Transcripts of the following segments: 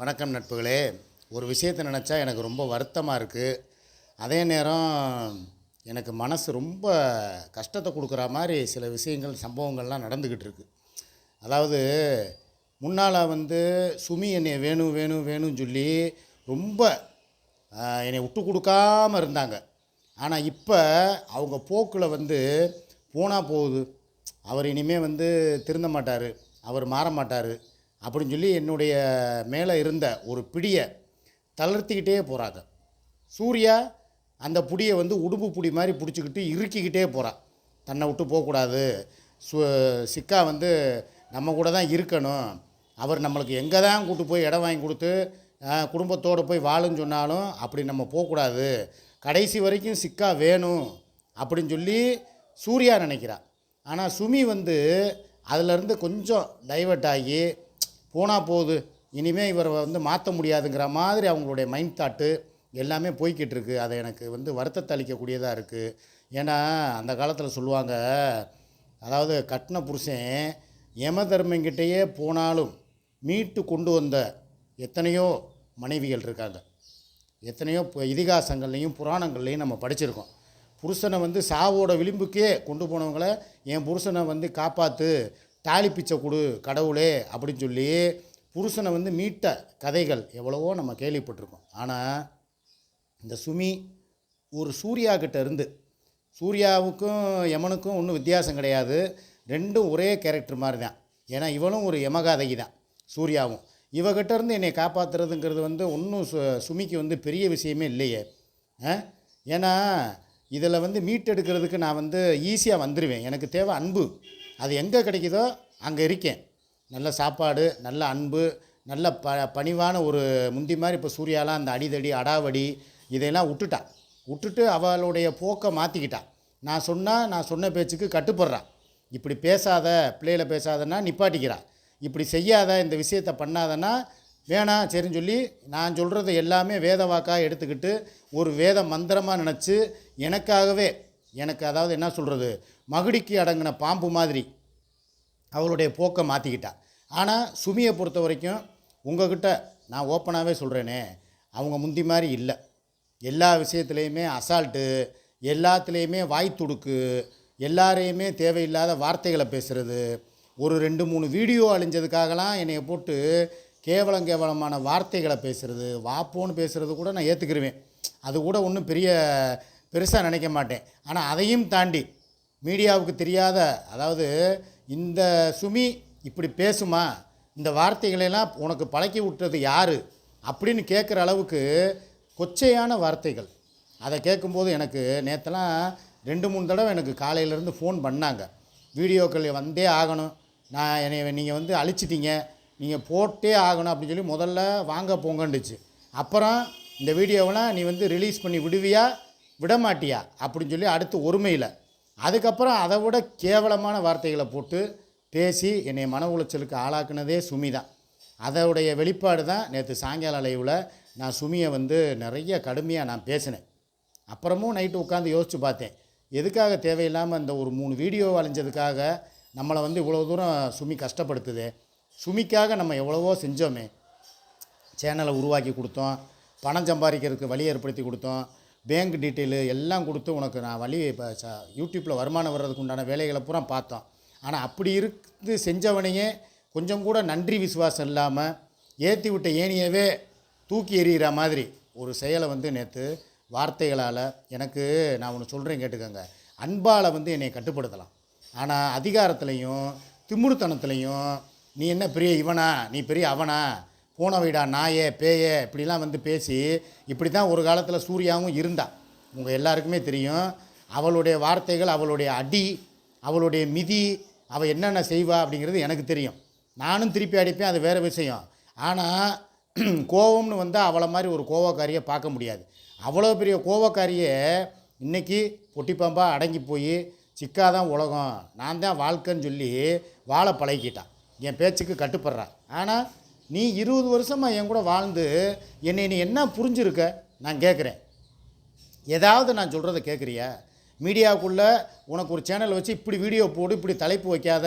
வணக்கம் நட்புகளே. ஒரு விஷயத்தை நினச்சா எனக்கு ரொம்ப வருத்தமாக இருக்குது அதே நேரம் எனக்கு மனசு ரொம்ப கஷ்டத்தை கொடுக்குற மாதிரி சில விஷயங்கள் சம்பவங்கள்லாம் நடந்துக்கிட்டு இருக்கு. அதாவது முன்னால் வந்து சுமி என்னை வேணும் வேணும் வேணும்னு சொல்லி ரொம்ப என்னை விட்டு கொடுக்காம இருந்தாங்க. ஆனால் இப்போ அவங்க போக்கில் வந்து போனால் போகுது. அவர் இனிமேல் வந்து திருந்த மாட்டார். அவர் மாற மாட்டார். அப்படின்னு சொல்லி என்னுடைய மேலே இருந்த ஒரு பிடியை தளர்த்திக்கிட்டே போகிறாங்க சூர்யா அந்த புடியை வந்து உடும்பு புடி மாதிரி பிடிச்சிக்கிட்டு இறுக்கிக்கிட்டே போகிறான் தன்னை விட்டு போகக்கூடாது. சு சிக்கா வந்து நம்ம கூட தான் இருக்கணும். அவர் நம்மளுக்கு எங்கே தான் கூட்டு போய் இடம் வாங்கி கொடுத்து குடும்பத்தோடு போய் வாழுன்னு சொன்னாலும் அப்படி நம்ம போகக்கூடாது. கடைசி வரைக்கும் சிக்கா வேணும் அப்படின்னு சொல்லி சூர்யா நினைக்கிறான் ஆனால் சுமி வந்து அதிலேருந்து கொஞ்சம் டைவர்ட் ஆகி போனால் போகுது. இனிமேல் இவரை வந்து மாற்ற முடியாதுங்கிற மாதிரி அவங்களுடைய மைண்ட் தாட்டு எல்லாமே போய்கிட்டு இருக்கு. அதை எனக்கு வந்து வருத்தத்தை அளிக்கக்கூடியதாக இருக்குது ஏன்னா அந்த காலத்தில் சொல்லுவாங்க அதாவது கட்டின புருஷன் யம தர்மங்கிட்டேயே போனாலும் மீட்டு கொண்டு வந்த எத்தனையோ மனைவிகள் இருக்காங்க. எத்தனையோ இப்போ இதிகாசங்கள்லையும் புராணங்கள்லையும் நம்ம படிச்சிருக்கோம். புருஷனை வந்து சாவோட விளிம்புக்கே கொண்டு போனவங்களை என் புருஷனை வந்து காப்பாற்று தாலி பிச்சை கொடு கடவுளே அப்படின்னு சொல்லி புருஷனை வந்து மீட்ட கதைகள் எவ்வளவோ நம்ம கேள்விப்பட்டிருக்கோம். ஆனால் இந்த சுமி ஒரு சூர்யா கிட்ட இருந்து சூர்யாவுக்கும் யமனுக்கும் ஒன்றும் வித்தியாசம் கிடையாது. ரெண்டும் ஒரே கேரக்டர் மாதிரி தான் ஏன்னா இவளும் ஒரு யமகாதகி தான் சூர்யாவும். இவகிட்ட இருந்து என்னை காப்பாற்றுறதுங்கிறது வந்து ஒன்றும் சு சுமிக்கு வந்து பெரிய விஷயமே இல்லையே. ஆ? ஏன்னா இதில் வந்து மீட்டெடுக்கிறதுக்கு நான் வந்து ஈஸியாக வந்துடுவேன் எனக்கு தேவை அன்பு. அது எங்கே கிடைக்குதோ அங்கே இருக்கேன். நல்ல சாப்பாடு நல்ல அன்பு நல்ல ப பணிவான ஒரு முந்தி மாதிரி இப்போ சூர்யாலாம் அந்த அடிதடி அடாவடி இதையெல்லாம் விட்டுட்டா விட்டுட்டு அவளுடைய போக்கை மாற்றிக்கிட்டா நான் சொன்னால் நான் சொன்ன பேச்சுக்கு கட்டுப்படுறான் இப்படி பேசாத பிள்ளைகளை பேசாதன்னா நிப்பாட்டிக்கிறான் இப்படி செய்யாத இந்த விஷயத்தை பண்ணாதன்னா வேணாம் சரின்னு சொல்லி நான் சொல்கிறது எல்லாமே வேத வாக்காக எடுத்துக்கிட்டு ஒரு வேத மந்திரமாக நினச்சி எனக்காகவே எனக்கு அதாவது என்ன சொல்கிறது மகுடிக்கு அடங்கின பாம்பு மாதிரி அவளுடைய போக்கை மாற்றிக்கிட்டா ஆனால் சுமியை பொறுத்த வரைக்கும் உங்ககிட்ட நான் ஓப்பனாகவே சொல்கிறேனே அவங்க முந்தி மாதிரி இல்லை. எல்லா விஷயத்துலேயுமே அசால்ட்டு எல்லாத்துலேயுமே வாய் துடுக்கு எல்லாரையுமே தேவையில்லாத வார்த்தைகளை பேசுகிறது ஒரு ரெண்டு மூணு வீடியோ அழிஞ்சதுக்காகலாம் என்னையை போட்டு கேவலம் கேவலமான வார்த்தைகளை பேசுகிறது வாப்போன்னு பேசுகிறது கூட நான் ஏற்றுக்கிருவேன் அது கூட ஒன்றும் பெரிய பெருசாக நினைக்க மாட்டேன். ஆனால் அதையும் தாண்டி மீடியாவுக்கு தெரியாத அதாவது இந்த சுமி இப்படி பேசுமா? இந்த வார்த்தைகளெல்லாம் உனக்கு பழக்கி விட்டது யார்? அப்படின்னு கேட்குற அளவுக்கு கொச்சையான வார்த்தைகள். அதை கேட்கும்போது எனக்கு நேற்றெல்லாம் ரெண்டு மூணு தடவை எனக்கு காலையிலேருந்து ஃபோன் பண்ணாங்க. வீடியோக்கள் வந்தே ஆகணும். நான் என்னை நீங்கள் வந்து அழிச்சிட்டிங்க. நீங்கள் போட்டே ஆகணும் அப்படின்னு சொல்லி முதல்ல வாங்க போங்கண்டுச்சு அப்புறம் இந்த வீடியோவெலாம் நீ வந்து ரிலீஸ் பண்ணி விடுவியா? விட மாட்டியா அப்படின்னு சொல்லி அடுத்து ஒருமையில் அதுக்கப்புறம் அதை விட கேவலமான வார்த்தைகளை போட்டு பேசி என்னை மன உளைச்சலுக்கு ஆளாக்குனதே சுமி தான் அதோடைய வெளிப்பாடு தான் நேற்று சாயங்கால லைவில் நான் சுமியை வந்து நிறைய கடுமையாக நான் பேசினேன். அப்புறமும் நைட்டு உட்காந்து யோசித்து பார்த்தேன். எதுக்காக தேவையில்லாமல் இந்த ஒரு மூணு வீடியோ அழிஞ்சதுக்காக நம்மளை வந்து இவ்வளோ தூரம் சுமி கஷ்டப்படுத்துதே? சுமிக்காக நம்ம எவ்வளவோ செஞ்சோமே. சேனலை உருவாக்கி கொடுத்தோம். பணம் சம்பாதிக்கிறதுக்கு வழி ஏற்படுத்தி கொடுத்தோம். பேங்க் டீட்டெயிலு எல்லாம் கொடுத்து உனக்கு நான் வழி இப்போ ச யூடியூப்பில் வருமானம் வர்றதுக்கு உண்டான வேலைகளை பூரா பார்த்தோம். ஆனால் அப்படி இருந்து செஞ்சவனையே கொஞ்சம் கூட நன்றி விசுவாசம் இல்லாமல் ஏற்றி விட்ட ஏனியவே தூக்கி எறிகிற மாதிரி ஒரு செயலை வந்து நேற்று வார்த்தைகளால் எனக்கு நான் ஒன்று சொல்கிறேன் கேட்டுக்கோங்க. அன்பால் வந்து என்னை கட்டுப்படுத்தலாம். ஆனால் அதிகாரத்துலேயும் திமுருத்தனத்துலேயும் நீ என்ன பெரிய இவனா? நீ பெரிய அவனா? போன வீடா நாயே பேயே இப்படிலாம் வந்து பேசி இப்படி தான் ஒரு காலத்தில் சூர்யாவும் இருந்தா. உங்கள் எல்லாருக்குமே தெரியும். அவளுடைய வார்த்தைகள் அவளுடைய அடி அவளுடைய மிதி அவள் என்னென்ன செய்வா அப்படிங்கிறது எனக்கு தெரியும். நானும் திருப்பி அடிப்பேன் அது வேறு விஷயம். ஆனால் கோவம்னு வந்தால் அவளை மாதிரி ஒரு கோவக்காரியை பார்க்க முடியாது. அவ்வளோ பெரிய கோவக்காரியை இன்னைக்கு பொட்டிப்பாம்பா அடங்கி போய் சிக்காதான் உலகம். நான் தான் வாழ்க்கைன்னு சொல்லி வாழை பழகிக்கிட்டான் என் பேச்சுக்கு கட்டுப்படுறா ஆனால் நீ இருபது வருஷமாக என் கூட வாழ்ந்து என்னை நீ என்ன புரிஞ்சிருக்க? நான் கேட்குறேன் ஏதாவது நான் சொல்கிறத கேட்குறியா மீடியாவுக்குள்ளே உனக்கு ஒரு சேனல் வச்சு இப்படி வீடியோ போடு இப்படி தலைப்பு வைக்காத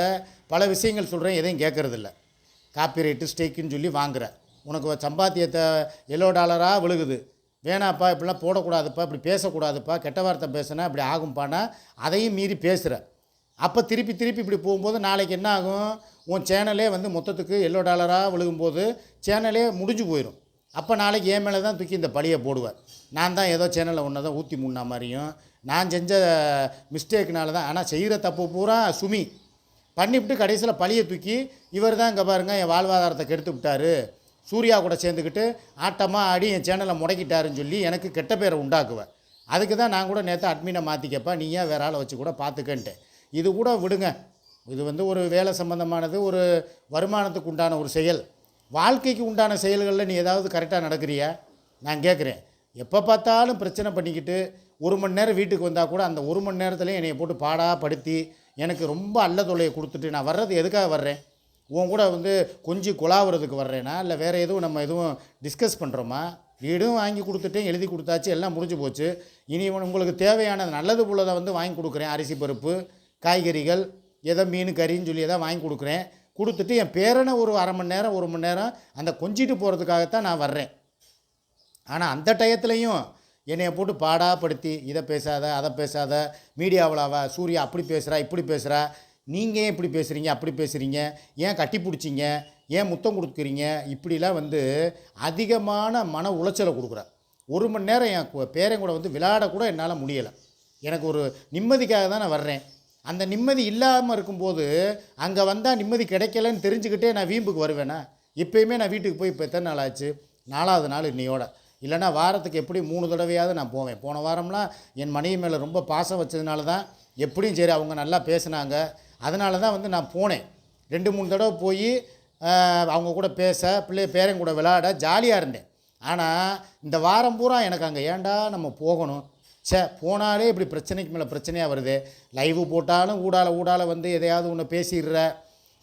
பல விஷயங்கள் சொல்கிறேன் எதையும் கேட்குறதில்ல காப்பிரைட்டு ஸ்டேக்குன்னு சொல்லி வாங்குற. உனக்கு சம்பாத்தியத்தை எல்லோ டாலராக விழுகுது. வேணாப்பா இப்படிலாம் போடக்கூடாதுப்பா இப்படி பேசக்கூடாதுப்பா கெட்ட வார்த்தை பேசுனா இப்படி ஆகும்ப்பானா அதையும் மீறி பேசுகிற அப்போ திருப்பி திருப்பி இப்படி போகும்போது நாளைக்கு என்ன ஆகும்? உன் சேனலே வந்து மொத்தத்துக்கு எல்லோ டாலராக விழுகும்போது சேனலே முடிஞ்சு போயிடும் அப்போ நாளைக்கு என் மேலே தான் தூக்கி இந்த பழியை போடுவேன் நான் தான் ஏதோ சேனலில் ஒன்று தான் ஊற்றி முன்னா மாதிரியும் நான் செஞ்ச மிஸ்டேக்னால தான் ஆனால் செய்கிற தப்பு பூரா சுமி. பண்ணிவிட்டு கடைசியில் பழியை தூக்கி இவர் தான் இங்கே பாருங்க என் வாழ்வாதாரத்தை கெடுத்து விட்டாரு. சூர்யா கூட சேர்ந்துக்கிட்டு ஆட்டமாக ஆடி என் சேனலை முடக்கிட்டாருன்னு சொல்லி எனக்கு கெட்ட பேரை உண்டாக்குவேன் அதுக்கு தான் நான் கூட நேற்று அட்மினை மாற்றிக்கப்பா நீ ஏன் வேற ஆளை வச்சு கூட பார்த்துக்கன்ட்டு இது கூட விடுங்க. இது வந்து ஒரு வேலை சம்பந்தமானது ஒரு வருமானத்துக்கு உண்டான ஒரு செயல். வாழ்க்கைக்கு உண்டான செயல்களில் நீ ஏதாவது கரெக்டாக நடக்கிறியா? நான் கேட்குறேன் எப்போ பார்த்தாலும் பிரச்சனை பண்ணிக்கிட்டு ஒரு மணி நேரம் வீட்டுக்கு வந்தால் கூட அந்த ஒரு மணி நேரத்துலேயும் என்னை போட்டு பாடாக படுத்தி எனக்கு ரொம்ப அல்ல தொலையை கொடுத்துட்டு நான் வர்றது எதுக்காக வர்றேன்? உன் கூட வந்து கொஞ்சம் குழாவுறதுக்கு வர்றேனா? இல்லை வேறு எதுவும் நம்ம எதுவும் டிஸ்கஸ் பண்ணுறோமா வீடும் வாங்கி கொடுத்துட்டேன் எழுதி கொடுத்தாச்சு எல்லாம் முடிஞ்சு போச்சு. இனி உங்களுக்கு தேவையான நல்லது உள்ளதை வந்து வாங்கி கொடுக்குறேன். அரிசி பருப்பு காய்கறிகள் எதோ மீன் கறின்னு சொல்லி எதாவது வாங்கி கொடுக்குறேன். கொடுத்துட்டு என் பேரனை ஒரு அரை மணி நேரம் ஒரு மணி நேரம் அந்த கொஞ்சிட்டு போகிறதுக்காகத்தான் நான் வர்றேன். ஆனால் அந்த டயத்துலையும் என்னைய போட்டு பாடாப்படுத்தி இதை பேசாத அதை பேசாத மீடியாவிலாவா சூர்யா அப்படி பேசுகிறா இப்படி பேசுகிறா நீங்கள் ஏன் இப்படி பேசுகிறீங்க அப்படி பேசுகிறீங்க ஏன் கட்டி பிடிச்சிங்க ஏன் முத்தம் கொடுக்குறீங்க இப்படிலாம் வந்து அதிகமான மன உளைச்சலை கொடுக்குறா. ஒரு மணி நேரம் என் பேரன் கூட வந்து விளையாடக்கூட என்னால் முடியலை. எனக்கு ஒரு நிம்மதிக்காக தான் நான் வர்றேன். அந்த நிம்மதி இல்லாமல் இருக்கும்போது அங்கே வந்தால் நிம்மதி கிடைக்கலன்னு தெரிஞ்சுக்கிட்டே நான் வீம்புக்கு வருவேனா? இப்போயுமே நான் வீட்டுக்கு போய் இப்போ எத்தனை நாள் ஆச்சு? நாலாவது நாள் இன்னையோட. இல்லைன்னா வாரத்துக்கு எப்படி மூணு தடவையாவது நான் போவேன். போன வாரம்லாம் என் மனைவி மேலே ரொம்ப பாசம் வச்சதுனால தான் எப்படியும் சரி அவங்க நல்லா பேசினாங்க. அதனால தான் வந்து நான் போனேன். ரெண்டு மூணு தடவை போய் அவங்க கூட பேச பிள்ளை பேரன் கூட விளையாட ஜாலியாக இருந்தேன். ஆனால் இந்த வாரம் பூரா எனக்கு அங்கே ஏன்டா நம்ம போகணும்? ச்சே போனாலே இப்படி பிரச்சனைக்கு மேலே பிரச்சனையாக வருது. லைவு போட்டாலும் ஊடால ஊடால வந்து எதையாவது ஒன்று பேசிடுற.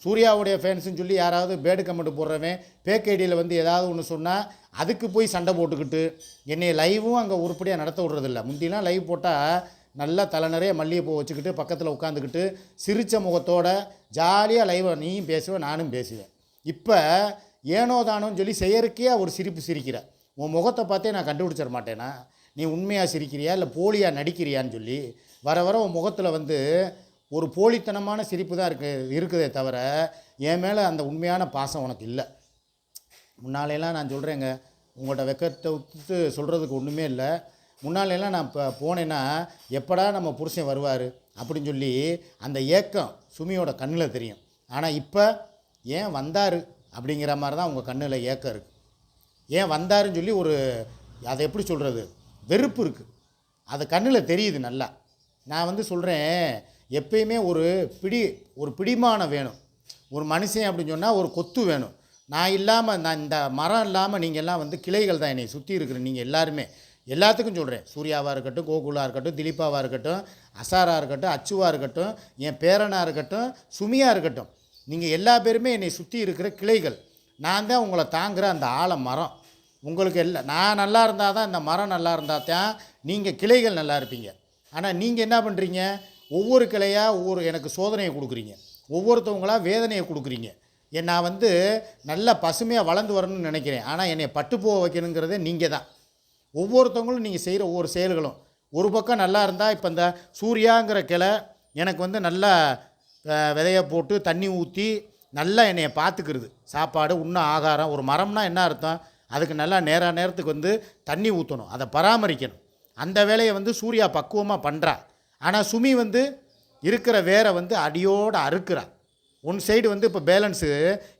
சூர்யாவுடைய ஃபேன்ஸுன்னு சொல்லி யாராவது பேடு கமெண்ட் போடுறவன் பேக் ஐடியில் வந்து ஏதாவது ஒன்று சொன்னால் அதுக்கு போய் சண்டை போட்டுக்கிட்டு என்னை லைவும் அங்கே உருப்படியாக நடத்த விட்றதில்ல. முந்திலாம் லைவ் போட்டால் நல்லா தலை நிறைய மல்லிகைப்பூ வச்சுக்கிட்டு பக்கத்தில் உட்காந்துக்கிட்டு சிரித்த முகத்தோட ஜாலியாக லைவை நீயும் பேசுவேன் நானும் பேசுவேன். இப்போ ஏனோ தானோன்னு சொல்லி செயற்கையாக ஒரு சிரிப்பு சிரிக்கிற. உன் முகத்தை பார்த்தே நான் கண்டுபிடிச்சிட மாட்டேனா? நீ உண்மையாக சிரிக்கிறியா இல்லை போலியாக நடிக்கிறியான்னு சொல்லி வர வர உன் முகத்தில் வந்து ஒரு போலித்தனமான சிரிப்பு தான் இருக்கு இருக்குதே தவிர என் மேலே அந்த உண்மையான பாசம் உனக்கு இல்லை. முன்னாலையெல்லாம் நான் சொல்கிறேங்க உங்கள்கிட்ட வெக்கத்தை விட்டு சொல்கிறதுக்கு ஒன்றுமே இல்லை. முன்னாலையெல்லாம் நான் இப்போ போனேன்னா எப்படா நம்ம புருஷன் வருவார் அப்படின்னு சொல்லி அந்த ஏக்கம் சுமியோட கண்ணில் தெரியும். ஆனால் இப்போ ஏன் வந்தார் அப்படிங்கிற மாதிரி தான் உங்கள் கண்ணில் ஏக்கம் இருக்குது ஏன் வந்தாருன்னு சொல்லி ஒரு அதை எப்படி சொல்கிறது வெறுப்பு இருக்குது அது கண்ணில் தெரியுது நல்லா. நான் வந்து சொல்கிறேன் எப்பயுமே ஒரு பிடி ஒரு பிடிமானம் வேணும். ஒரு மனுஷன் அப்படின்னு சொன்னால் ஒரு கொத்து வேணும். நான் இல்லாமல் நான் இந்த மரம் இல்லாமல் நீங்கள் எல்லாம் வந்து கிளைகள் தான் என்னை சுற்றி இருக்கிற நீங்கள் எல்லாருமே. எல்லாத்துக்கும் சொல்கிறேன் சூர்யாவாக இருக்கட்டும் கோகுலாக இருக்கட்டும் திலீப்பாவாக இருக்கட்டும் அசாராக இருக்கட்டும் அச்சுவாக இருக்கட்டும் என் பேரனாக இருக்கட்டும் சுமியாக இருக்கட்டும். நீங்கள் எல்லா பேருமே என்னை சுற்றி இருக்கிற கிளைகள். நான் தான் உங்களை தாங்குகிற அந்த ஆழ மரம் உங்களுக்கு இல்லை நான் நல்லா இருந்தால் தான் இந்த மரம் நல்லா இருந்தால் தான் நீங்கள் கிளைகள் நல்லா இருப்பீங்க. ஆனால் நீங்கள் என்ன பண்ணுறீங்க ஒவ்வொரு கிளையாக ஒவ்வொரு எனக்கு சோதனையை கொடுக்குறீங்க. ஒவ்வொருத்தவங்களா வேதனையை கொடுக்குறீங்க. நான் வந்து நல்ல பசுமையாக வளர்ந்து வரணும்னு நினைக்கிறேன். ஆனால் என்னை பட்டு போக வைக்கணுங்கிறதே நீங்கள் தான். ஒவ்வொருத்தவங்களும் நீங்கள் செய்கிற ஒவ்வொரு செயல்களும். ஒரு பக்கம் நல்லா இருந்தால் இப்போ இந்த சூர்யாங்கிற கிளை எனக்கு வந்து நல்லா விதையை விதைய போட்டு தண்ணி ஊற்றி நல்லா என்னையை பார்த்துக்கிறது சாப்பாடு உண்ண ஆகாரம் ஒரு மரம்னா என்ன அர்த்தம்? அதுக்கு நல்லா நேராக நேரத்துக்கு வந்து தண்ணி ஊற்றணும் அதை பராமரிக்கணும். அந்த வேலையை வந்து சூர்யா பக்குவமாக பண்ணுறா ஆனால் சுமி வந்து இருக்கிற வேரை வந்து அடியோடு அறுக்கிறா. ஒன் சைடு வந்து இப்போ பேலன்ஸு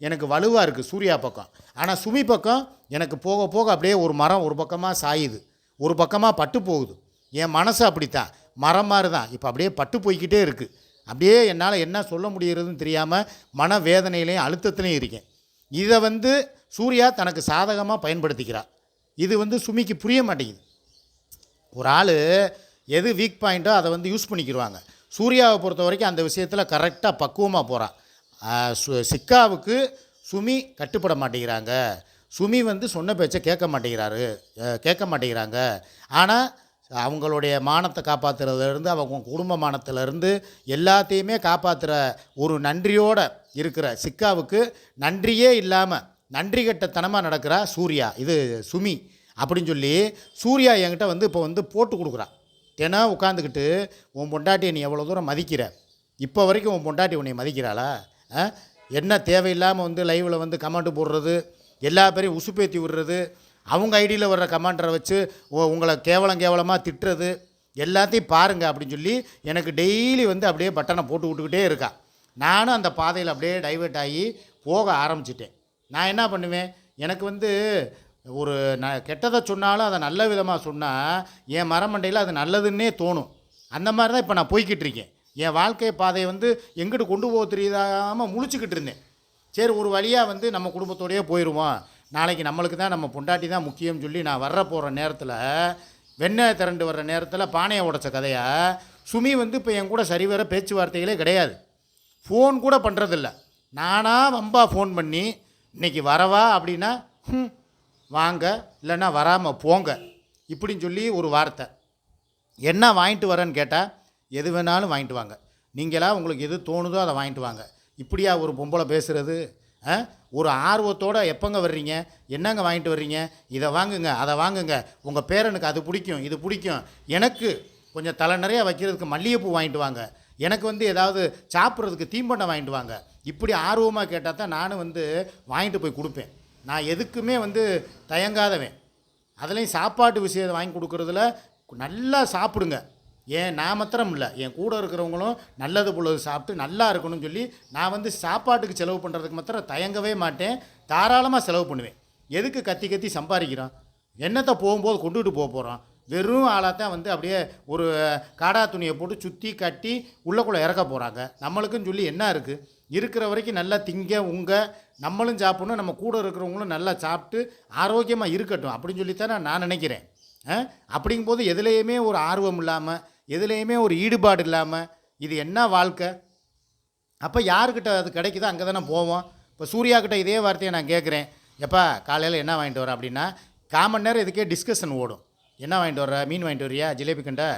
எனக்கு வலுவாக இருக்குது சூர்யா பக்கம். ஆனால் சுமி பக்கம் எனக்கு போக போக அப்படியே ஒரு மரம் ஒரு பக்கமாக சாயுது. ஒரு பக்கமாக பட்டு போகுது. என் மனசு அப்படித்தான். மரம் மாதிரி தான் இப்போ அப்படியே பட்டு போய்க்கிட்டே இருக்குது அப்படியே என்னால் என்ன சொல்ல முடிகிறதுன்னு தெரியாமல் மன வேதனையிலையும் அழுத்தத்துலையும் இருக்கேன். இதை வந்து சூர்யா தனக்கு சாதகமாக பயன்படுத்திக்கிறார். இது வந்து சுமிக்கு புரிய மாட்டேங்குது. ஒரு ஆள் எது வீக் பாயிண்ட்டோ அதை வந்து யூஸ் பண்ணிக்கிடுவாங்க சூர்யாவை பொறுத்த வரைக்கும் அந்த விஷயத்தில் கரெக்டாக பக்குவமாக போகிறான் சிக்காவுக்கு சுமி கட்டுப்பட மாட்டேங்கிறாங்க. சுமி வந்து சொன்ன பேச்சை கேட்க மாட்டேங்கிறாரு. கேட்க மாட்டேங்கிறாங்க. ஆனால் அவங்களுடைய மானத்தை காப்பாற்றுறதுலேருந்து அவங்க குடும்ப மானத்திலேருந்து எல்லாத்தையுமே காப்பாற்றுற ஒரு நன்றியோடு இருக்கிற சிக்காவுக்கு நன்றியே இல்லாமல் நன்றி கட்டத்தனமாக நடக்கிறா சூர்யா. இது சுமி அப்படின்னு சொல்லி சூர்யா என்கிட்ட வந்து இப்போ வந்து போட்டு கொடுக்குறா. தினம் உட்காந்துக்கிட்டு உன் பொண்டாட்டியை நீ எவ்வளோ தூரம் மதிக்கிற? இப்போ வரைக்கும் உன் பொண்டாட்டி உன்னை மதிக்கிறாளா? என்ன தேவையில்லாமல் வந்து லைவில் வந்து கமெண்ட் போடுறது? எல்லா பேரையும் உசுப்பேத்தி விடுறது? அவங்க ஐடியில் வர்ற கமாண்டரை வச்சு உங்களை கேவலம் கேவலமாக திட்டுறது? எல்லாத்தையும் பாருங்கள் அப்படின்னு சொல்லி எனக்கு டெய்லி வந்து அப்படியே பட்டனை போட்டு விட்டுக்கிட்டே இருக்கா. நானும் அந்த பாதையில் அப்படியே டைவெர்ட் ஆகி போக ஆரம்பிச்சிட்டேன். நான் என்ன பண்ணுவேன்? எனக்கு வந்து ஒரு நான் கெட்டதை சொன்னாலும் அதை நல்ல விதமாக சொன்னால் என் மரமண்டையில் அது நல்லதுன்னே தோணும். அந்த மாதிரி தான் இப்போ நான் போய்கிட்டு இருக்கேன். என் வாழ்க்கை பாதையை வந்து எங்கிட்டு கொண்டு போக தெரியாமல் முழிச்சுக்கிட்டு இருந்தேன். சரி ஒரு வழியாக வந்து நம்ம குடும்பத்தோடையே போயிடுவோம் நாளைக்கு நம்மளுக்கு தான் நம்ம பொண்டாட்டி தான் முக்கியம் சொல்லி நான் வர்ற போகிற நேரத்தில் வெண்ணெய் திரண்டு வர்ற நேரத்தில் பானையை உடைச்ச கதையாக சுமி வந்து இப்போ என் கூட சரிவர பேச்சுவார்த்தைகளே கிடையாது. ஃபோன் கூட பண்ணுறதில்ல நானாக வம்பா ஃபோன் பண்ணி இன்னைக்கு வரவா அப்படின்னா வாங்க. இல்லைன்னா வராமல் போங்க. இப்படின்னு சொல்லி ஒரு வார்த்தை. என்ன வாங்கிட்டு வரேன்னு கேட்டால் எது வேணாலும் வாங்கிட்டு வாங்க. நீங்களாக உங்களுக்கு எது தோணுதோ அதை வாங்கிட்டு வாங்க. இப்படியா ஒரு பொம்பளை பேசுகிறது ஆ? ஒரு ஆர்வத்தோடு எப்போங்க வர்றீங்க? என்னங்க வாங்கிட்டு வர்றீங்க? இதை வாங்குங்க அதை வாங்குங்க. உங்கள் பேரனுக்கு அது பிடிக்கும் இது பிடிக்கும். எனக்கு கொஞ்சம் தலை நிறையா வைக்கிறதுக்கு மல்லிகைப்பூ வாங்கிட்டு வாங்க. எனக்கு வந்து ஏதாவது சாப்பிட்றதுக்கு தீம்பண்டம் வாங்கிட்டு வாங்க. இப்படி ஆர்வமாக கேட்டால் தான் நானும் வந்து வாங்கிட்டு போய் கொடுப்பேன். நான் எதுக்குமே வந்து தயங்காதவன். அதுலேயும் சாப்பாட்டு விஷயத்தை வாங்கி கொடுக்குறதுல நல்லா சாப்பிடுங்க. ஏன் நான் மாத்திரம் இல்லை. என் கூட இருக்கிறவங்களும் நல்லது பொழுது சாப்பிட்டு நல்லா இருக்கணும்னு சொல்லி நான் வந்து சாப்பாட்டுக்கு செலவு பண்ணுறதுக்கு மாத்திரம் தயங்கவே மாட்டேன். தாராளமாக செலவு பண்ணுவேன். எதுக்கு கத்தி கத்தி சம்பாதிக்கிறோம் என்னத்தை போகும்போது கொண்டுகிட்டு போக போகிறோம் வெறும் ஆளாக தான் வந்து அப்படியே ஒரு காடா துணியை போட்டு சுற்றி கட்டி உள்ளக்குள்ளே இறக்க போகிறாங்க நம்மளுக்குன்னு சொல்லி என்ன இருக்குது இருக்கிற வரைக்கும் நல்லா திங்க உங்க நம்மளும் சாப்பிடணும் நம்ம கூட இருக்கிறவங்களும் நல்லா சாப்பிட்டு ஆரோக்கியமாக இருக்கட்டும் அப்படின்னு சொல்லித்தான் நான் நினைக்கிறேன். ஆ? அப்படிங்கும்போது எதுலேயுமே ஒரு ஆர்வம் இல்லாமல் எதுலேயுமே ஒரு ஈடுபாடு இல்லாமல் இது என்ன வாழ்க்கை? அப்போ யாருக்கிட்ட அது கிடைக்குதோ அங்கே தானே போவோம். இப்போ சூர்யா கிட்ட இதே வார்த்தையை நான் கேட்குறேன். எப்பா காலையில் என்ன வாங்கிட்டு வர அப்படின்னா காமன் நேரம் இதுக்கே டிஸ்கஷன் ஓடும். என்ன வாங்கிட்டு வர்ற? மீன் வாங்கிட்டு வரியா? ஜிலேபி கண்டை?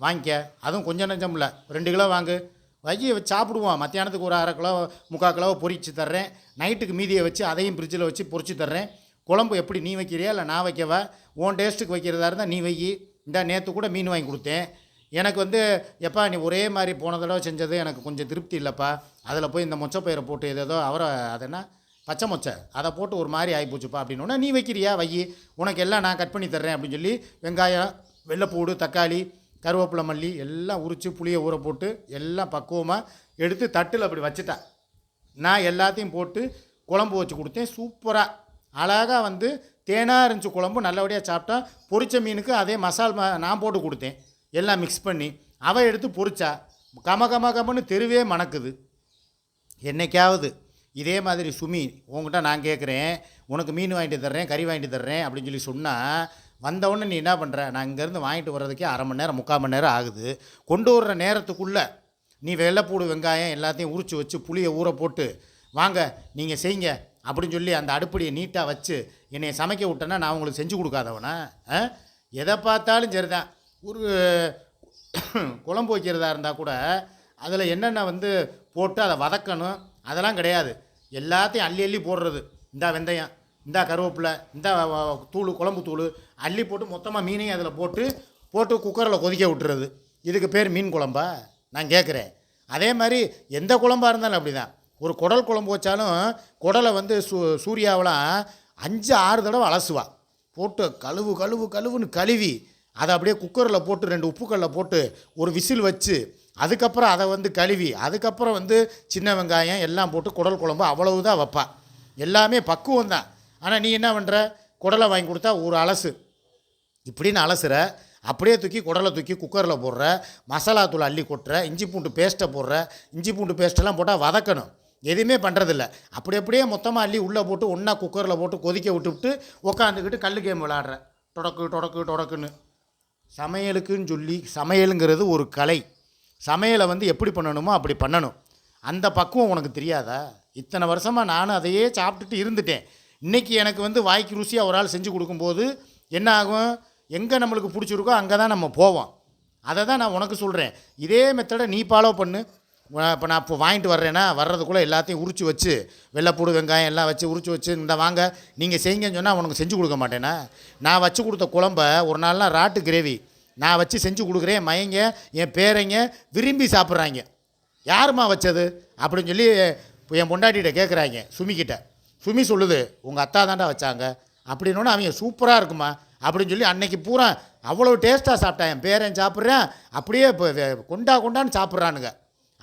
வாங்கிக்க. அதுவும் கொஞ்சம் நஞ்சம் இல்லை ரெண்டு கிலோ வாங்கு. வச்சு வச்சு சாப்பிடுவோம். மத்தியானத்துக்கு ஒரு அரை கிலோ முக்கால் கிலோ பொறிச்சு தர்றேன். நைட்டுக்கு மீதியை வச்சு அதையும் ஃப்ரிட்ஜில் வச்சு பொறிச்சு தர்றேன். குழம்பு எப்படி நீ வைக்கிறியா இல்லை நான் வைக்கவா? உன் டேஸ்ட்டுக்கு வைக்கிறதா இருந்தால் நீ வை. இந்த நேற்று கூட மீன் வாங்கி கொடுத்தேன். எனக்கு வந்து எப்பா நீ ஒரே மாதிரி போன தடவை செஞ்சது எனக்கு கொஞ்சம் திருப்தி இல்லைப்பா. அதில் போய் இந்த மொச்சப்பயிரை போட்டு ஏதேதோ அவரை அது என்ன? பச்சை மொச்சை. அதை போட்டு ஒரு மாதிரி ஆகிப்போச்சுப்பா அப்படின்னோடனே நீ வைக்கிறியா? வை. உனக்கு எல்லாம் நான் கட் பண்ணி தர்றேன் அப்படின்னு சொல்லி வெங்காயம் வெள்ளைப்பூடு தக்காளி கருவேப்பிலை மல்லி எல்லாம் உரித்து புளியை ஊற போட்டு எல்லாம் பக்குவமாக எடுத்து தட்டில் அப்படி வச்சுட்டா. நான் எல்லாத்தையும் போட்டு குழம்பு வச்சு கொடுத்தேன். சூப்பராக அழகாக வந்து தேனாக இருந்துச்சு குழம்பு நல்லபடியாக சாப்பிட்டா. பொரிச்ச மீனுக்கு அதே மசால் நான் போட்டு கொடுத்தேன். எல்லாம் மிக்ஸ் பண்ணி அவள் எடுத்து பொரிச்சா. கம கம கமன்னு தெருவே மணக்குது. என்னைக்காவது இதே மாதிரி சுமி உங்ககிட்ட நான் கேட்குறேன் உனக்கு மீன் வாங்கிட்டு தர்றேன் கறி வாங்கிட்டு தர்றேன் அப்படின்னு சொல்லி சொன்னால் வந்தவுடனே நீ என்ன பண்ணுற நான் இங்கேருந்து வாங்கிட்டு வர்றதுக்கே அரை மணி நேரம் முக்கால் மணி நேரம் ஆகுது. கொண்டு வர்ற நேரத்துக்குள்ளே நீ வெள்ளைப்பூடு வெங்காயம் எல்லாத்தையும் உரிச்சு வச்சு புளியை ஊற போட்டு வாங்க நீங்கள் செய்யுங்க அப்படின்னு சொல்லி அந்த அடுப்படியை நீட்டாக வச்சு என்னை சமைக்க விட்டேன்னா நான் உங்களுக்கு செஞ்சு கொடுக்காதவனா? ஆ? எதை பார்த்தாலும் சரிதான். ஒரு குழம்பு வைக்கிறதா இருந்தால் கூட அதில் என்னென்ன வந்து போட்டு அதை வதக்கணும் அதெல்லாம் கிடையாது. எல்லாத்தையும் அள்ளி அள்ளி போடுறது. இந்தா வெந்தயம். இந்தா கருவேப்பிலை இந்த தூள் குழம்பு தூள் அள்ளி போட்டு மொத்தமாக மீனையும் அதில் போட்டு போட்டு குக்கரில் கொதிக்க விட்டுறது. இதுக்கு பேர் மீன் குழம்பா? நான் கேட்குறேன் அதே மாதிரி எந்த குழம்பாக இருந்தாலும் அப்படி தான் ஒரு குடல் குழம்பு வச்சாலும் குடலை வந்து சூ சூர்யாவெலாம் அஞ்சு ஆறு தடவை அலசுவா. போட்டு கழுவு கழுவு கழுவுன்னு கழுவி அதை அப்படியே குக்கரில் போட்டு ரெண்டு உப்புக்கல்ல போட்டு ஒரு விசில் வச்சு அதுக்கப்புறம் அதை வந்து கழுவி அதுக்கப்புறம் வந்து சின்ன வெங்காயம் எல்லாம் போட்டு குடல் குழம்பு அவ்வளவு தான் வைப்பா. எல்லாமே பக்குவம் தான் ஆனால் நீ என்ன பண்ணுற குடலை வாங்கி கொடுத்தா ஒரு அலசு. இப்படின்னு அலசுற. அப்படியே தூக்கி குடலை தூக்கி குக்கரில் போடுற. மசாலா தூள் அள்ளி கொட்டுற. இஞ்சி பூண்டு பேஸ்ட்டை போடுற. இஞ்சி பூண்டு பேஸ்ட்டெல்லாம் போட்டால் வதக்கணும். எதுவுமே பண்ணுறதில்ல அப்படி அப்படியே மொத்தமாக அள்ளி உள்ளே போட்டு ஒன்றா குக்கரில் போட்டு கொதிக்க விட்டுவிட்டு உட்காந்துக்கிட்டு கல் கேம் விளாட்ற தொடக்கு தொடக்கு தொடக்குன்னு சமையலுக்குன்னு சொல்லி சமையலுங்கிறது ஒரு கலை. சமையலை வந்து எப்படி பண்ணணுமோ அப்படி பண்ணணும். அந்த பக்குவம் உனக்கு தெரியாதா? இத்தனை வருஷமாக நானும் அதையே சாப்பிட்டுட்டு இருந்துட்டேன். இன்றைக்கி எனக்கு வந்து வாய்க்கு ருசியாக ஒரு ஆள் செஞ்சு கொடுக்கும்போது என்ன ஆகும்? எங்கே நம்மளுக்கு பிடிச்சிருக்கோ அங்கே தான் நம்ம போவோம். அதை தான் நான் உனக்கு சொல்கிறேன் இதே மெத்தடை நீ ஃபாலோ பண்ணு. இப்போ நான் இப்போ வாங்கிட்டு வர்றேன்னா வர்றதுக்குள்ளே எல்லாத்தையும் உரிச்சு வச்சு வெள்ளைப்பூடு வெங்காயம் எல்லாம் வச்சு உரிச்சு வச்சு இந்த வாங்க நீங்கள் செய்யுங்கன்னு சொன்னால் உனக்கு செஞ்சு கொடுக்க மாட்டேன்னா நான் வச்சு கொடுத்த குழம்ப ஒரு நாள்லாம் ராட்டு கிரேவி. நான் வச்சு செஞ்சு கொடுக்குறேன் மையங்க என் பேரைங்க விரும்பி சாப்பிட்றாங்க. யாரும்மா வச்சது? அப்படின்னு சொல்லி என் பொண்டாட்டிகிட்ட கேட்குறாங்க சுமிக்கிட்ட. சுமி சொல்லுது உங்கள் அத்தா தாண்டா வச்சாங்க. அப்படின்னோடனே அவங்க சூப்பராக இருக்குமா? அப்படின்னு சொல்லி அன்னைக்கு பூரா அவ்வளோ டேஸ்ட்டாக சாப்பிட்டேன். என் பேரன் சாப்பிட்றேன். அப்படியே இப்போ கொண்டா கொண்டான்னு சாப்பிட்றானுங்க.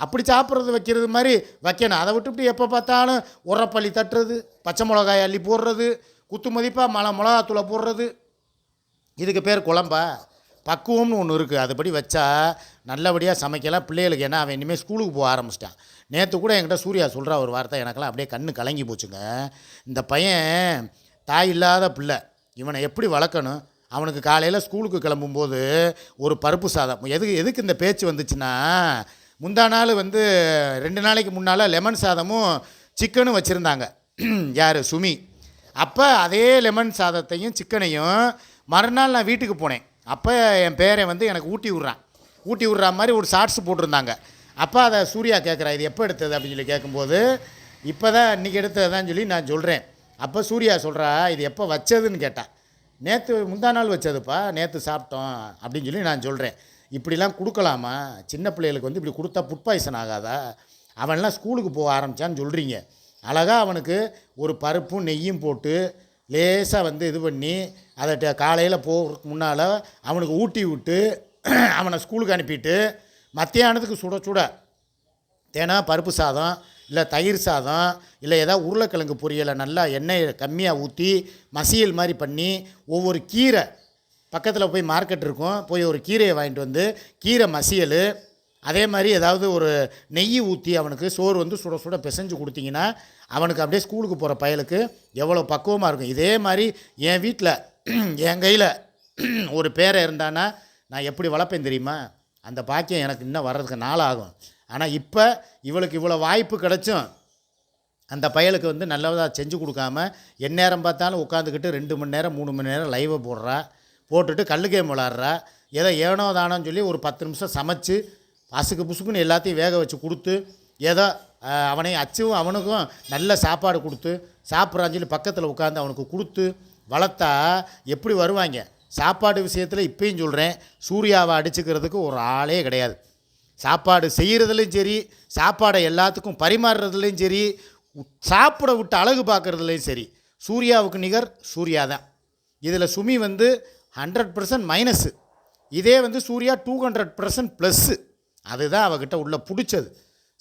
அப்படி சாப்பிட்றது வைக்கிறது மாதிரி வைக்கணும். அதை விட்டுவிட்டு எப்போ பார்த்தாலும் உரப்பள்ளி தட்டுறது பச்சை மிளகாய் அள்ளி போடுறது குத்து மதிப்பாக மழை மிளகாத்தூளை போடுறது. இதுக்கு பேர் குழம்பா? பக்குவம்னு ஒன்று இருக்குது அதுபடி வச்சா நல்லபடியாக சமைக்கலாம். பிள்ளைகளுக்கு ஏன்னா அவன் இனிமேல் ஸ்கூலுக்கு போக ஆரம்பிச்சிட்டான். நேற்று கூட என்கிட்ட சூர்யா சொல்கிற ஒரு வார்த்தை எனக்கெல்லாம் அப்படியே கண்ணு கலங்கி போச்சுங்க. இந்த பையன் தாய் இல்லாத பிள்ளை. இவனை எப்படி வளர்க்கணும்? அவனுக்கு காலையில் ஸ்கூலுக்கு கிளம்பும்போது ஒரு பருப்பு சாதம். எதுக்கு எதுக்கு இந்த பேச்சு வந்துச்சுன்னா முந்தா நாள் வந்து ரெண்டு நாளைக்கு முன்னால் லெமன் சாதமும் சிக்கனும் வச்சுருந்தாங்க. யார்? சுமி. அப்போ அதே லெமன் சாதத்தையும் சிக்கனையும் மறுநாள் நான் வீட்டுக்கு போனேன். அப்போ என் பேரை வந்து எனக்கு ஊட்டி விட்றான். ஊட்டி விட்ற மாதிரி ஒரு ஷார்ட்ஸ் போட்டிருந்தாங்க. அப்போ அதை சூர்யா கேட்குறா இது எப்போ எடுத்தது? அப்படின்னு சொல்லி கேட்கும்போது இப்போ தான் இன்றைக்கி எடுத்ததுதான் சொல்லி நான் சொல்கிறேன் அப்போ சூர்யா சொல்கிறா இது எப்போ வச்சதுன்னு கேட்டா. நேற்று முந்தா நாள் வச்சதுப்பா நேற்று சாப்பிட்டோம் அப்படின்னு சொல்லி நான் சொல்கிறேன் இப்படிலாம் கொடுக்கலாமா? சின்ன பிள்ளைகளுக்கு வந்து இப்படி கொடுத்தா ஃபுட் பாய்சன் ஆகாதா? அவன்லாம் ஸ்கூலுக்கு போக ஆரம்பித்தான்னு சொல்கிறீங்க அழகாக அவனுக்கு ஒரு பருப்பும் நெய்யும் போட்டு லேசாக வந்து இது பண்ணி அதை காலையில் போகிறதுக்கு முன்னால் அவனுக்கு ஊட்டி விட்டு அவனை ஸ்கூலுக்கு அனுப்பிட்டு மத்தியானத்துக்கு சுட சுட. தேனா பருப்பு சாதம் இல்லை தயிர் சாதம் இல்லை ஏதாவது உருளைக்கிழங்கு பொரியலை நல்லா எண்ணெயை கம்மியாக ஊற்றி மசியல் மாதிரி பண்ணி ஒவ்வொரு கீரை பக்கத்தில் போய் மார்க்கெட் இருக்கும். போய் ஒரு கீரையை வாங்கிட்டு வந்து கீரை மசியல் அதே மாதிரி ஏதாவது ஒரு நெய் ஊற்றி அவனுக்கு சோறு வந்து சுட சுட பிசைஞ்சு கொடுத்தீங்கன்னா அவனுக்கு அப்படியே ஸ்கூலுக்கு போகிற பயலுக்கு எவ்வளோ பக்குவமாக இருக்கும். இதே மாதிரி என் வீட்டில் என் கையில் ஒரு பேரை இருந்தானா நான் எப்படி வளர்ப்பேன் தெரியுமா? அந்த பாக்கியம் எனக்கு இன்னும் வர்றதுக்கு நாள் ஆகும் ஆனால் இப்போ இவளுக்கு இவ்வளோ வாய்ப்பு கிடைச்சும் அந்த பயலுக்கு வந்து நல்லதாக செஞ்சு கொடுக்காம எந்நேரம் பார்த்தாலும் உட்காந்துக்கிட்டு ரெண்டு மணி நேரம் மூணு மணி நேரம் லைவை போடுறா போட்டுட்டு கல்லு கேம் விளாட்றா ஏதோ ஏனோ தானோன்னு சொல்லி ஒரு பத்து நிமிஷம் சமைச்சு அசுக்கு புசுக்குன்னு எல்லாத்தையும் வேக வச்சு கொடுத்து ஏதோ அவனையும் அவனை அச்சுவும் அவனுக்கும் நல்ல சாப்பாடு கொடுத்து சாப்பிட்றான்னு சொல்லி பக்கத்தில் உட்காந்து அவனுக்கு கொடுத்து வளர்த்தா எப்படி வருவாங்க? சாப்பாடு விஷயத்தில் இப்பயும் சொல்கிறேன் சூர்யாவை அடிச்சுக்கிறதுக்கு ஒரு ஆளே கிடையாது. சாப்பாடு செய்கிறதுலையும் சரி சாப்பாடை எல்லாத்துக்கும் பரிமாறுறதுலையும் சரி சாப்பிட விட்டு அழகு பார்க்குறதுலையும் சரி சூர்யாவுக்கு நிகர் சூர்யா தான். இதில் சுமி வந்து ஹண்ட்ரட் பர்சன்ட் மைனஸு இதே வந்து Surya two hundred percent plus அதுதான் அவகிட்ட உள்ள பிடிச்சது.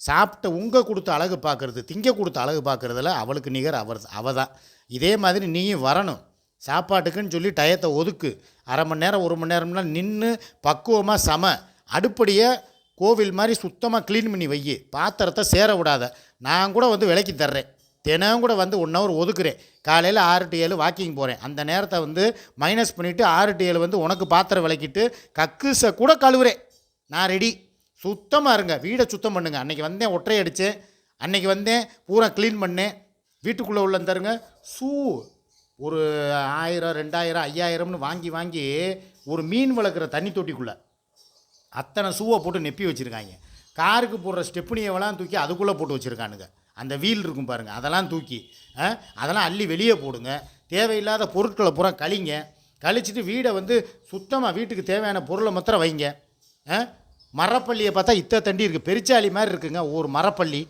சாப்பிட்ட உங்க கொடுத்து அழகு பார்க்குறது திங்க கொடுத்து அழகு பார்க்குறதுல அவளுக்கு நிகர் அவர் அவ தான் இதே மாதிரி நீயும் வரணும். சாப்பாட்டுக்குன்னு சொல்லி டயத்தை ஒதுக்கு. அரை மணி நேரம் ஒரு மணி நேரம்லாம் நின்று பக்குவமாக சம. அடுப்படியை கோவில் மாதிரி சுத்தமாக க்ளீன் பண்ணி வை பாத்திரத்தை சேர விடாத. நான் கூட வந்து விலைக்கு தர்றேன். தினம் கூட வந்து ஒன் ஹவர் ஒதுக்குறேன். காலையில் ஆறு டு ஏழு வாக்கிங் போகிறேன் அந்த நேரத்தை வந்து மைனஸ் பண்ணிவிட்டு ஆறு டு ஏழு வந்து உனக்கு பாத்திரம் விளக்கிட்டு கக்குசை கூட கழுவுறேன். நான் ரெடி சுத்தமாக இருங்க. வீடை சுத்தம் பண்ணுங்க. அன்றைக்கி வந்தேன் ஒற்றை அடித்தேன் அன்னைக்கு வந்தேன் பூரா க்ளீன் பண்ணேன். வீட்டுக்குள்ளே உள்ள தருங்க சூ. ஒரு ஆயிரம் ரெண்டாயிரம் ஐயாயிரம்னு வாங்கி வாங்கி ஒரு மீன் வளர்க்குற தண்ணி தொட்டிக்குள்ளே அத்தனை ஷூவை போட்டு நெப்பி வச்சுருக்காங்க. காருக்கு போடுற ஸ்டெப்னியவெல்லாம் தூக்கி அதுக்குள்ளே போட்டு வச்சுருக்கானுங்க. அந்த வீல் இருக்கும் பாருங்கள் அதெல்லாம் தூக்கி ஆ, அதெல்லாம் அள்ளி வெளியே போடுங்க. தேவையில்லாத பொருட்களை பூரா கழிங்க. கழிச்சிட்டு வீடை வந்து சுத்தமாக வீட்டுக்கு தேவையான பொருளை மாத்திரம் வைங்க. ஆ, மரப்பள்ளியை பார்த்தா இத்த தண்டி இருக்குது பெருச்சாளி மாதிரி இருக்குங்க ஒரு மரப்பள்ளி.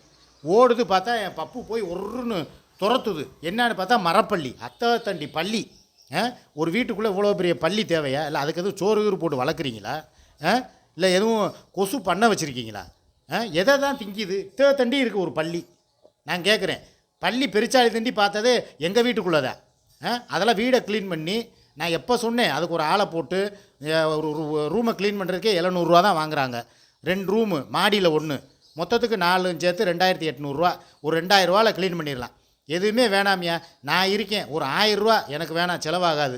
ஓடுது பார்த்தா என் பப்பு போய் ஒருன்னு துரத்துது. என்னன்னு பார்த்தா மரப்பள்ளி அத்தை தண்டி பள்ளி. ஆ? ஒரு வீட்டுக்குள்ளே இவ்வளோ பெரிய பள்ளி தேவையா? இல்லை அதுக்கு எதுவும் சோறு கீறு போட்டு வளர்க்குறீங்களா? ஆ? இல்லை எதுவும் கொசு பண்ண வச்சுருக்கீங்களா? ஆ? எதை தான் திங்கிது? இத்தனை தண்டி இருக்குது ஒரு பள்ளி. நான் கேட்குறேன் பள்ளி பெருச்சாளி தண்டி பார்த்தது எங்கள் வீட்டுக்குள்ளே ஆ? அதெல்லாம் வீடை க்ளீன் பண்ணி நான் எப்போ சொன்னேன் அதுக்கு ஒரு ஆளை போட்டு ஒரு ரூமை க்ளீன் பண்ணுறதுக்கே எழுநூறுவா தான் வாங்குறாங்க. ரெண்டு ரூமு மாடியில் ஒன்று மொத்தத்துக்கு நாலு சேர்த்து ரெண்டாயிரத்தி எட்நூறுரூவா ஒரு ரெண்டாயிரரூவாவில் க்ளீன் பண்ணிடலாம். எதுவுமே வேணாமியா. நான் இருக்கேன். ஒரு ஆயிரரூவா எனக்கு வேணாம். செலவாகாது.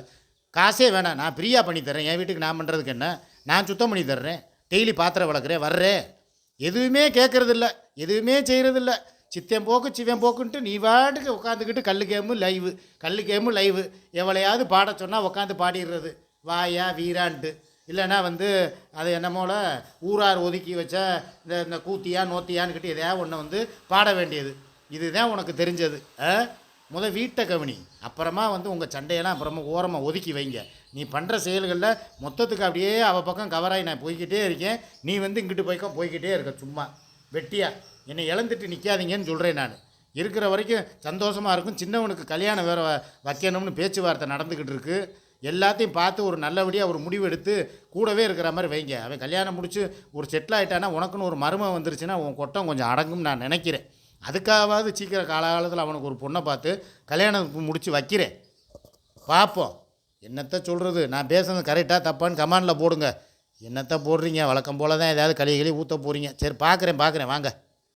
காசே வேணாம். நான் ஃப்ரீயாக பண்ணித்தரேன் என் வீட்டுக்கு நான் பண்ணுறதுக்கு என்ன? நான் சுத்தம் பண்ணி தர்றேன். டெய்லி பாத்திரம் விளக்குறேன் வர்றேன் எதுவுமே கேட்குறதில்ல எதுவுமே செய்கிறதில்ல சித்தம் போக்கு சிவன் போக்குன்ட்டு நீ பாட்டுக்கு உட்காந்துக்கிட்டு கல் கேமு லைவு. கல் கேமு லைவு. எவளையாவது பாட சொன்னால் உட்காந்து பாடிடுறது வாயா வீரான்ட்டு. இல்லைன்னா வந்து அது என்னமோல ஊரார் ஒதுக்கி வச்ச இந்த இந்த கூத்தியா நோத்தியான்னு கிட்டே எதையாவது ஒன்று வந்து பாட வேண்டியது. இதுதான் உனக்கு தெரிஞ்சது ஆ? முத வீட்டை கவனி. அப்புறமா வந்து உங்கள் சண்டையெல்லாம் அப்புறமா ஓரமாக ஒதுக்கி வைங்க. நீ பண்ணுற செயல்களில் மொத்தத்துக்கு அப்படியே அவள் பக்கம் கவராகி நான் போய்க்கிட்டே இருக்கேன். நீ வந்து இங்கிட்டு போய்க்கோ போய்க்கிட்டே இருக்க சும்மா. வெட்டியா. என்னை இழந்துட்டு நிற்காதீங்கன்னு சொல்கிறேன் நான். இருக்கிற வரைக்கும் சந்தோஷமாக இருக்கும். சின்னவனுக்கு கல்யாணம் வேறு வைக்கணும்னு பேச்சுவார்த்தை நடந்துக்கிட்டு இருக்குது எல்லாத்தையும் பார்த்து ஒரு நல்லபடியாக ஒரு முடிவு எடுத்து கூடவே இருக்கிற மாதிரி வைங்க. அவன் கல்யாணம் முடிச்சு ஒரு செட்டில் ஆகிட்டானா உனக்குன்னு ஒரு மருமை வந்துருச்சுன்னா உன் கொட்டம் கொஞ்சம் அடங்கும் நான் நினைக்கிறேன். அதுக்காகவாவது சீக்கிரம் காலகாலத்தில் அவனுக்கு ஒரு பொண்ணை பார்த்து கல்யாணம் முடித்து வைக்கிறேன் பார்ப்போம் என்னத்த சொல்கிறது நான் பேசுனது கரெக்டாக தப்பான்னு கமாண்டில் போடுங்க. என்னத்தை போடுறீங்க? வழக்கம் போல தான் ஏதாவது களி களி ஊற்ற போகிறீங்க சரி பார்க்குறேன் பார்க்குறேன் வாங்க.